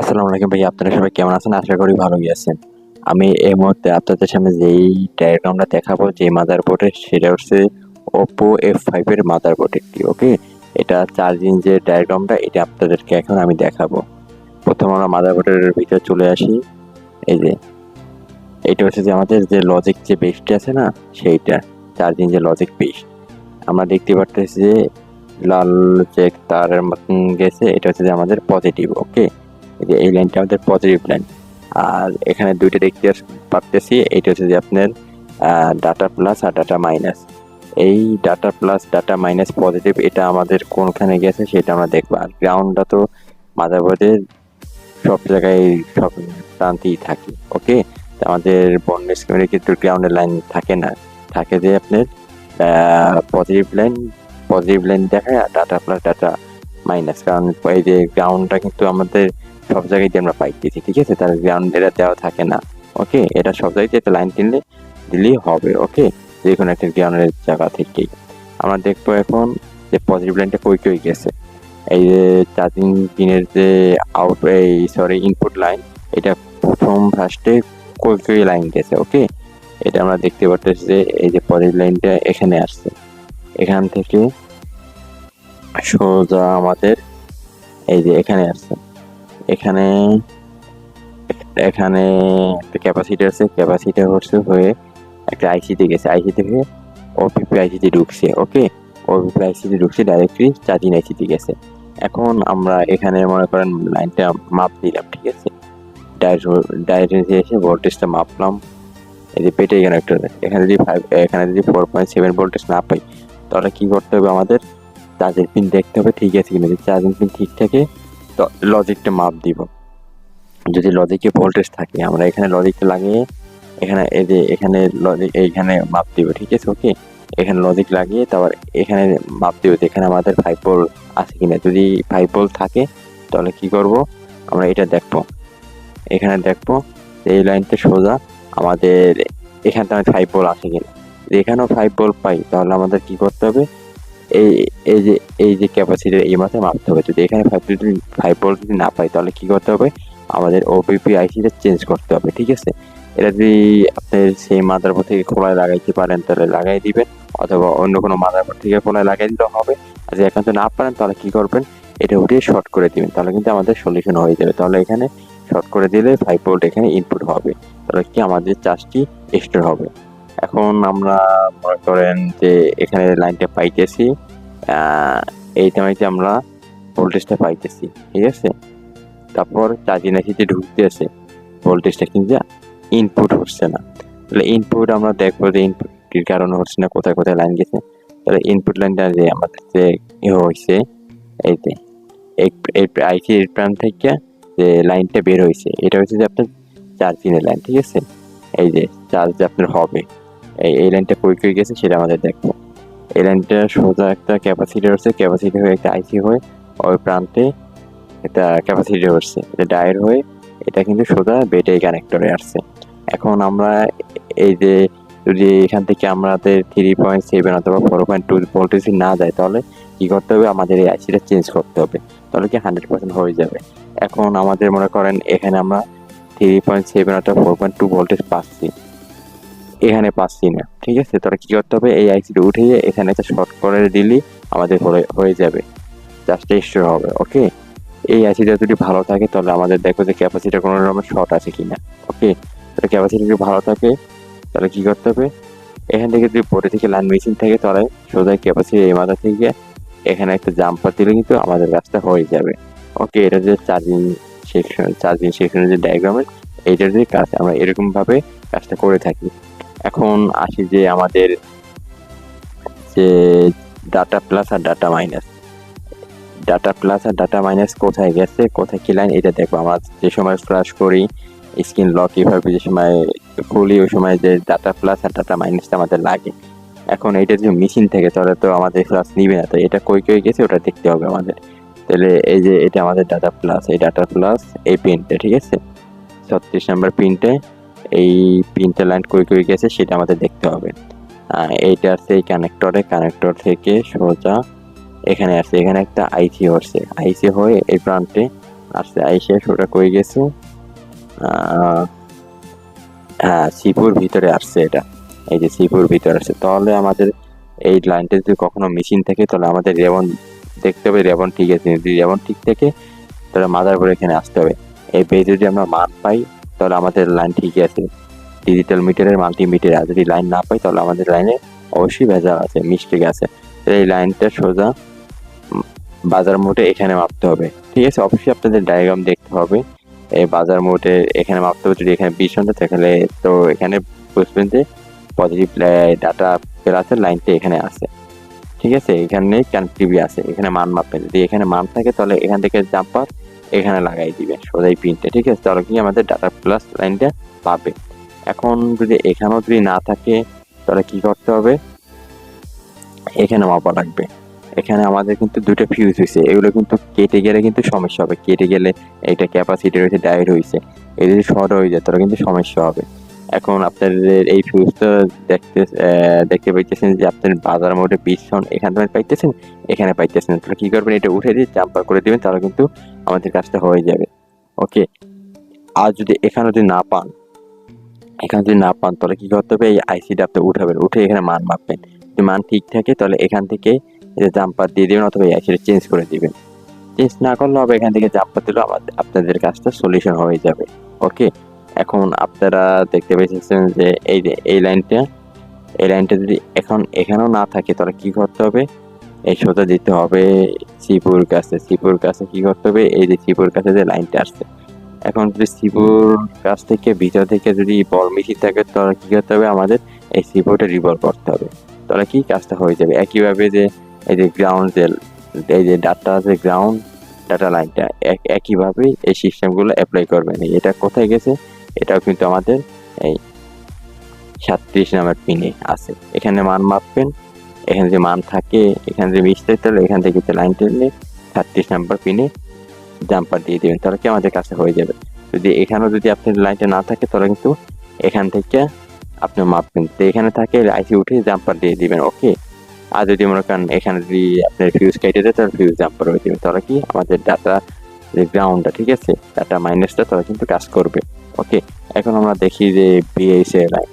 আসসালামু আলাইকুম ভাই আপনারা সবাই কেমন আছেন? আশা করি ভালোই আছেন। আমি এই মুহূর্তে আপনাদের সামনে যেই ডায়াগ্রামটা দেখাবো যে মাদারবোর্ডের সেটা হচ্ছে ওপো এফ ফাইভের মাদারবোর্ড একটি ওকে এটা চার্জিং যে ডায়াগ্রামটা এটা আপনাদেরকে এখন আমি দেখাবো। প্রথম আমরা মাদারবোর্ডের ভিতরে চলে আসি। এই যে, এটা হচ্ছে যে আমাদের যে লজিক যে বেসটি আছে না, সেইটা চার্জিং যে লজিক বেস আমরা দেখতে পারতেছি যে লাল যে তারের গেছে, এটা হচ্ছে যে আমাদের পজিটিভ ওকে এই লাইনটা আমাদের পজিটিভ লাইন আর এখানে দুইটা দেখতে পারতেছি এইটা হচ্ছে যে আপনার ডাটা প্লাস আর ডাটা মাইনাস এই data plus data minus positive এটা আমাদের কোনখানে গেছে সেটা আমরা দেখব। আর গ্রাউন্ডটা তো মাদারবোর্ডের সব জায়গায় সব প্রান্তেই থাকে ওকে আমাদের বন্ড স্কিমের কিন্তু গ্রাউন্ডের লাইন থাকে না। থাকে যে আপনার পজিটিভ লাইন পজিটিভ লাইন দেখায় আর ডাটা প্লাস ডাটা মাইনাস কারণ এই যে গ্রাউন্ডটা কিন্তু আমাদের সব জায়গায় আমরা পাইতেছি ঠিক আছে? তার গ্রাউন্ড এটা দেওয়া থাকে না ওকে এটা সব জায়গায় একটা লাইন কিনলে দিলেই হবে ওকে যে কোনো একটা গ্রাউন্ডের জায়গা থেকেই। আমরা দেখব এখন যে পজিটিভ লাইনটা কই কই গেছে। এই যে চার্জিং পিনের যে আউট এই সরি ইনপুট লাইন এটা প্রথম ফার্স্টে কই কই লাইন গেছে ওকে এটা আমরা দেখতে পারতেছি যে এই যে পজিটিভ লাইনটা এখানে আসছে। এখান থেকে সোজা আমাদের এই যে এখানে আসছে। এখানে এখানে একটা ক্যাপাসিটি আছে ক্যাপাসিটি হচ্ছে হয়ে একটা আইসিতে গেছে। আইসি থেকে ওপিপি আইসিতে ঢুকছে ওকে ওপিপি আইসিতে ঢুকছে ডাইরেক্টলি চার্জিং আইসিতে গেছে। এখন আমরা এখানে মনে করেন লাইনটা মাপ দিলাম, ঠিক আছে? ডাইরেক্ট এসে ভোল্টেজটা মাপলাম। এই যে পেটে কানেক্টর এখানে যদি ফাইভ এখানে যদি ফোর পয়েন্ট সেভেন ভোল্টেজ না পাই, তাহলে কি করতে হবে আমাদের? চার্জের পিন দেখতে হবে, ঠিক আছে কিনা? যদি চার্জিং পিন ঠিক থাকে লজিকটা মাপ দিব। যদি লজিকে ভোল্টেজ থাকে, আমরা এখানে লজিকটা লাগিয়ে এখানে এই যে এখানে লজিক এইখানে মাপ দিব, ঠিক আছে? ওকে এখানে লজিক লাগিয়ে তারপর এখানে মাপ দিব এখানে আমাদের ফাইভ পোল আছে কিনা। যদি ফাইভ পোল থাকে, তাহলে কি করব? আমরা এটা দেখব। এখানে দেখব এই লাইনটা সোজা আমাদের এখানটা ফাইভ পোল আছে কিনা। এখানেও ফাইভ পোল পাই, তাহলে আমাদের কি করতে হবে? এই এই যে এই যে ক্যাপাসিটি এই মাসে মাপতে হবে। যদি এখানে ফাইভ যদি ফাইভ ভোল্ট যদি না পাই, তাহলে কি করতে হবে? আমাদের ওপিপি আইসিটা চেঞ্জ করতে হবে, ঠিক আছে? এটা যদি আপনি সেই মাদারবোর্ড থেকে খোলায় লাগাইতে পারেন, তাহলে লাগাই দিবেন। অথবা অন্য কোনো মাদারবোর্ড থেকে খোলায় লাগাই দিলেও হবে। আর যদি একান্ত না পারেন, তাহলে কি করবেন? এটা উঠিয়ে শর্ট করে দিবেন। তাহলে কিন্তু আমাদের সলিউশন হয়ে যাবে। তাহলে এখানে শর্ট করে দিলে ফাইভ ভোল্ট এখানে ইনপুট হবে। তাহলে কি আমাদের চার্জটি স্টোর হবে? এখন আমরা মনে করেন যে এখানে লাইনটা পাইতেছি এই টাইমে আমরা ভোল্টেজটা পাইতেছি, ঠিক আছে? তারপর চার্জিং আইসিতে ঢুকতে আছে ভোল্টেজটা কিন্তু ইনপুট হচ্ছে না। তাহলে ইনপুট আমরা দেখব যে ইনপুটটির কারণে হচ্ছে না, কোথায় কোথায় লাইন গেছে। তাহলে ইনপুট লাইনটা যে আমাদের যে ইয়ে হয়েছে, এই যে, এই আইসি প্রান্ত থেকে যে লাইনটা বের হয়েছে, এটা হচ্ছে যে আপনার চার্জিংয়ের লাইন ঠিক আছে? এই যে চার্জ আপনার হবে। এই লাইনটা কই গেছে, সেটা আমাদের দেখব এই লাইনটা সোজা একটা ক্যাপাসিটি হচ্ছে ক্যাপাসিটি হয়ে একটা আইসি হয়ে ওই প্রান্তে একটা ক্যাপাসিটি হচ্ছে। এটা ডায়ের হয়ে এটা কিন্তু সোজা বেটে কানেক্টরে আসছে। এখন আমরা এই যে যদি এখান থেকে আমাদের থ্রি পয়েন্ট সেভেন অথবা ফোর পয়েন্ট টু ভোল্টেজ না যায়, তাহলে কি করতে হবে? আমাদের এই আইসিটা চেঞ্জ করতে হবে। তাহলে কি হান্ড্রেড পার্সেন্ট হয়ে যাবে। এখন আমাদের মনে করেন এখানে আমরা থ্রি পয়েন্ট সেভেন অথবা ফোর পয়েন্ট টু ভোল্টেজ পাচ্ছি। এখানে পাচ্ছি না, ঠিক আছে? তাহলে কি করতে হবে? এই আইসিটা উঠিয়ে এখানে একটা শর্ট করে দিলেই আমাদের হয়ে যাবে। জাস্ট স্টোর হবে ওকে এই আইসিটা যদি ভালো থাকে, তাহলে আমাদের দেখো যে ক্যাপাসিটি কোনো রকম শর্ট আছে কিনা ওকে তাহলে ক্যাপাসিটি যদি ভালো থাকে, তাহলে কি করতে হবে? এখান থেকে যদি বোর্ডে থেকে লাইন মেশিন থাকে, তাহলে সোজা ক্যাপাসিটি এই মাথা থেকে এখানে একটা জাম্পার দিলে কিন্তু আমাদের রাস্তা হয়ে যাবে ওকে এটা যে চার্জিং সেকশন চার্জিং সেকশনের যে ডায়াগ্রামের এইটার যে কাজ আমরা এরকমভাবে কাজটা করে থাকি। এখন আসি যে আমাদের যে ডাটা প্লাস আর ডাটা মাইনাস ডাটা প্লাস আর ডাটা মাইনাস কোথায় গেছে, কোথায় কি লাইন এটা দেখব। আমরা যে সময় ফ্লাশ করি স্ক্রিন লক এভাবে যে সময় খুলি, ওই সময় যে ডাটা প্লাস আর ডাটা মাইনাসটা আমাদের লাগে। এখন এইটা যদি মেশিন থেকে, তাহলে তো আমাদের ফ্লাশ নিবে না। তো এটা কই কই গেছে, ওটা দেখতে হবে আমাদের। তাহলে এই যে এটা আমাদের ডাটা প্লাস এই ডাটা প্লাস এই পিনটা ঠিক আছে? ছত্রিশ নাম্বার পিনটে এই পিনটা লাইন কই কই গেছে, সেটা আমাদের দেখতে হবে। এইটা আছে এই কানেক্টরে কানেক্টর থেকে সোজা এখানে আছে এখানে একটা আইসি হচ্ছে। আইসি হয়ে এই প্রান্তে আসছে আইসে ওটা কই গেছে। হ্যাঁ সিপুর ভিতরে আসছে এটা। এই যে সিপুর ভিতরে আসছে। তাহলে আমাদের এই লাইনটা যদি কখনো মেশিন থাকে, তাহলে আমাদের রেবন দেখতে হবে রেবন ঠিক আছে। যদি রেবন ঠিক থাকে, তাহলে মাদারবোর্ড এখানে আসতে হবে। এই পেয়ে যদি আমরা মান পাই তাহলে আমাদের লাইন ঠিকই আছে। ডিজিটাল মিটারের মাল্টিমিটার যদি লাইন না পাই, তাহলে আমাদের লাইনে অবশ্যই ভেজাল আছে মিস্টেক আছে। এই লাইনটা সোজা বাজার মোটে এখানে মাপতে হবে। ঠিক আছে? অবশ্যই আপনাদের ডায়াগ্রাম দেখতে হবে। এই বাজার মোটে এখানে মাপতে হবে। যদি এখানে বিশ ঘণ্টা, তাহলে তো এখানে বুঝবেন যে পজিটিভ ডাটা প্লাসের লাইনটা এখানে আছে। ঠিক আছে? এখানে কানেক্টিভি আছে। এখানে মান মাপবেন। যদি এখানে মান থাকে, তাহলে এখান থেকে জাম্পার এখানে লাগাই দিবে সোজাই পিনটা ঠিক আছে? তাহলে কি আমাদের ডাটা প্লাস লাইনটা পাবে। এখন যদি এখানেও যদি না থাকে, তাহলে কি করতে হবে? এখানে মাপা লাগবে। এখানে আমাদের কিন্তু দুটো ফিউজ হয়েছে এগুলো কিন্তু কেটে গেলে কিন্তু সমস্যা হবে। কেটে গেলে এটা ক্যাপাসিটি রয়েছে ডায়েট হয়েছে এই যদি শর্ট হয়ে যায়, তাহলে কিন্তু সমস্যা হবে। এখন আপনাদের এই ফিউজটা দেখতে দেখতে পাইতেছেন যে আপনার বাজার মোটে বিশ সন এখান থেকে পাইতেছেন, এখানে পাইতেছেন। তাহলে কি করবেন? এটা উঠে দিয়ে জাম্পার করে দিবেন, তাহলে কিন্তু আমাদের কাজটা হয়ে যাবে। ওকে আর যদি এখানে যদি না পান, এখানে যদি না পান, তাহলে কি করতে হবে? এই আইসিটা আপনি উঠাবেন, উঠে এখানে মান মাপবেন। যদি মান ঠিক থাকে, তাহলে এখান থেকে এটা জাম্পার দিয়ে দিবেন অথবা এই আইসিটা চেঞ্জ করে দিবেন। চেঞ্জ না করলে হবে, এখান থেকে জাম্পার দিলেও আমাদের, আপনাদের কাজটা সলিউশন হয়ে যাবে। ওকে এখন আপনারা দেখতে পেয়েছেন যে এই এই লাইনটা এই লাইনটা যদি এখন এখানেও না থাকে তাহলে কি করতে হবে? এই সোজা দিতে হবে শ্রীপুর কাছে। শ্রীপুর কাছে কি করতে হবে? এই যে শ্রীপুর কাছে যে লাইনটা আসছে। এখন যদি শ্রীপুর কাছ থেকে, ভিতর থেকে যদি বল মেশিন থাকে তাহলে কি করতে হবে? আমাদের এই শ্রীপুরটা রিভলভ করতে হবে। তাহলে কি কাজটা হয়ে যাবে? একইভাবে যে এই যে গ্রাউন্ড যে, এই যে ডাটা আছে গ্রাউন্ড ডাটা লাইনটা, এক- একইভাবে এই সিস্টেমগুলো অ্যাপ্লাই করবেন। এটা কোথায় গেছে? এটাও কিন্তু আমাদের এই সাতত্রিশ নামের পিনে আছে। এখানে মান মাপবেন, এখানে যে মান থাকে, এখানে যে মিস্টেক তাহলে এখান থেকে লাইন টেনে সাতত্রিশ নাম্বার পিনে জাম্পার দিয়ে দেবেন, তাহলে কি আমাদের কাছে হয়ে যাবে। যদি এখানেও যদি আপনার লাইনটা না থাকে, তাহলে কিন্তু এখান থেকে আপনি মাপবেন। তো এখানে থাকে আইসি উঠে জাম্পার দিয়ে দিবেন ওকে আর যদি মনে করেন এখানে যদি আপনার ফিউজ কেটে দেয়, তাহলে ফিউজ জাম্পার হয়ে দিবেন তাহলে কি আমাদের ডাটা যে গ্রাউন্ডটা ঠিক আছে? ডাটা মাইনাসটা তাহলে কিন্তু কাজ করবে। ওকে এখন আমরা দেখি যে বিএসএ লাইন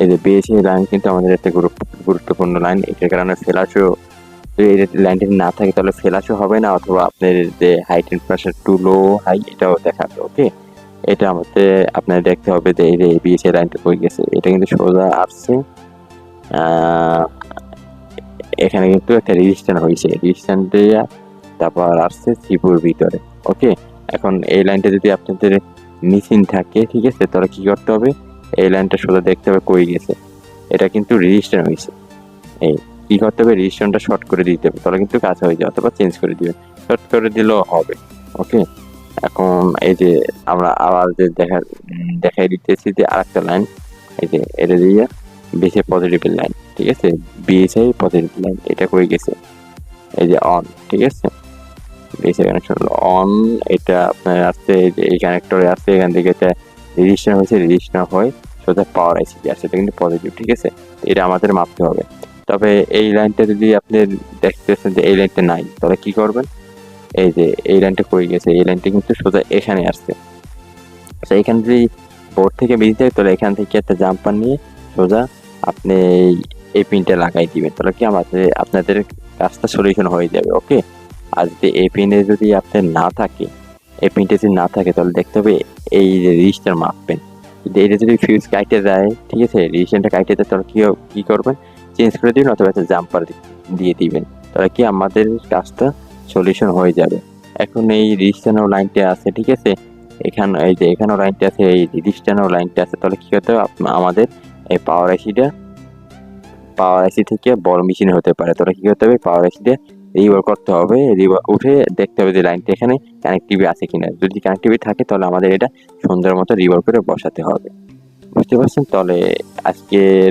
এই যে বিএসএ লাইন কিন্তু আমাদের একটা গুরুত্ব- গুরুত্বপূর্ণ লাইন এটার কারণে ফেলাসও এই লাইনটি না থাকে তাহলে ফেলাসও হবে না, অথবা আপনার যে high temperature to low high এটাও দেখাবে ওকে এটা আমাদের আপনার দেখতে হবে যে এই যে বিএসএ লাইনটা কই গেছে, এটা কিন্তু সোজা আসছে। এখানে কিন্তু একটা রেজিস্ট্যান্ট হয়েছে রেজিস্ট্যান্ট দিয়ে, তারপর আসছে শ্রীপুর ভিতরে ওকে এখন এই লাইনটা যদি আপনাদের মিসিং থাকে, ঠিক আছে? তাহলে কি করতে হবে? এই লাইনটা সোজা দেখতে হবে কই গেছে। এটা কিন্তু রেজিস্ট্যান্ট হয়েছে। এই, কি করতে হবে? রেজিস্ট্যান্টটা শর্ট করে দিতে হবে। তাহলে কিন্তু কাজ হয়ে যাবে অথবা চেঞ্জ করে দিবে। শর্ট করে দিলেও হবে ওকে এখন এই যে আমরা আবার যে দেখা দেখাই দিতেছি যে আরেকটা লাইন এই যে এটা দিয়ে বেশি পজিটিভ লাইন ঠিক আছে? বিএসআই পজিটিভ লাইন এটা কই গেছে? এই যে অন ঠিক আছে? বিএসআই কানেকশন অন এটা আপনার আসছে এই কানেক্টরে আসছে এখান থেকে এটা রেজিস্টার হয়েছে রেজিস্টার হয়, সোজা পাওয়ার আইসিটি আসছে এটা কিন্তু পজিটিভ ঠিক আছে? এটা আমাদের মাপতে হবে। তবে এই লাইনটা যদি আপনি দেখতেছেন যে এই লাইনটা নাই, তাহলে কি করবেন? এই যে এই লাইনটা কই গেছে? এই লাইনটা কিন্তু সোজা এখানে আসছে। তো এখানে যদি বোর্ড থেকে বেরিয়ে যায়, তাহলে এখান থেকে একটা জাম্পার নিয়ে সোজা আপনি এই পিনটা লাগাই দিবেন। তাহলে কি আমাদের, আপনাদের কাজটা সলিউশন হয়ে যাবে ওকে আর যদি এই পিনে যদি আপনার না থাকে, এই যদি না থাকে, তাহলে দেখতে হবে এই যে রেজিস্টার মাপবেন যদি এটা যদি ফিউজ কাইটে দেয়, ঠিক আছে রেজিস্টারটা কাইটে দেয়, তাহলে কি কী করবেন? চেঞ্জ করে দিবেন অথবা একটা জাম্পার দিয়ে দিবেন। তাহলে কি আমাদের কাজটা সলিউশন হয়ে যাবে। এখন এই রেজিস্টারও লাইনটা আছে, ঠিক আছে? এখানে এই যে এখানেও লাইনটা আছে, এই রেজিস্টারও লাইনটা আছে। তাহলে কি হতে হবে? আমাদের এই পাওয়ার আইসিটা পাওয়ার আইসি থেকে বড় মেশিন হতে পারে। তাহলে কি করতে হবে? পাওয়ার আইসিটা রিভার করতে হবে রিভার উঠে দেখতে হবে যে লাইনটা এখানে কানেক্টিভি আছে কিনা। যদি কানেক্টিভি থাকে তাহলে আমাদের এটা সুন্দর মতো রিভার করে বসাতে হবে। বুঝতে পারছেন? তাহলে আজকের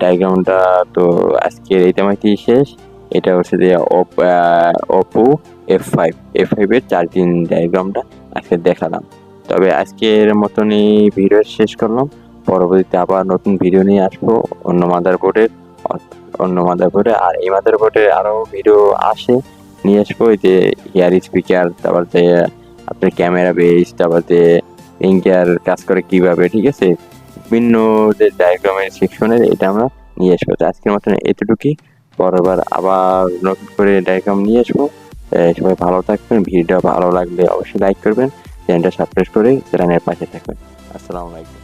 ডায়াগ্রামটা তো আজকের এই তেমাইটি শেষ। এটা হচ্ছে যে ওপো এফ ফাইভ এফ ফাইভের চার দিন ডায়াগ্রামটা আজকে দেখালাম। তবে আজকের মতনই ভিডিও শেষ করলাম। পরবর্তীতে আবার নতুন ভিডিও নিয়ে আসব অন্য মাদার মাদারবোর্ডের অন্য মাদারবোর্ডে। আর এই মাদারবোর্ডে আরও ভিডিও আসে। নিয়ে আসব এই যে ইয়ার স্পিকার, তারপর যে আপনার ক্যামেরা বেস তারপরে ইঙ্কার কাজ করে কীভাবে, ঠিক আছে? বিভিন্ন যে ডায়াগ্রামের সেকশনের এটা আমরা নিয়ে আসব। আজকের মতন এতটুকুই। পরবার আবার নতুন করে ডায়াগ্রাম নিয়ে আসব। সবাই ভালো থাকবেন। ভিডিওটা ভালো লাগলে অবশ্যই লাইক করবেন। চ্যানেলটা সাবস্ক্রাইব করে চ্যানেলের পাশে থাকবেন। আসসালামু আলাইকুম।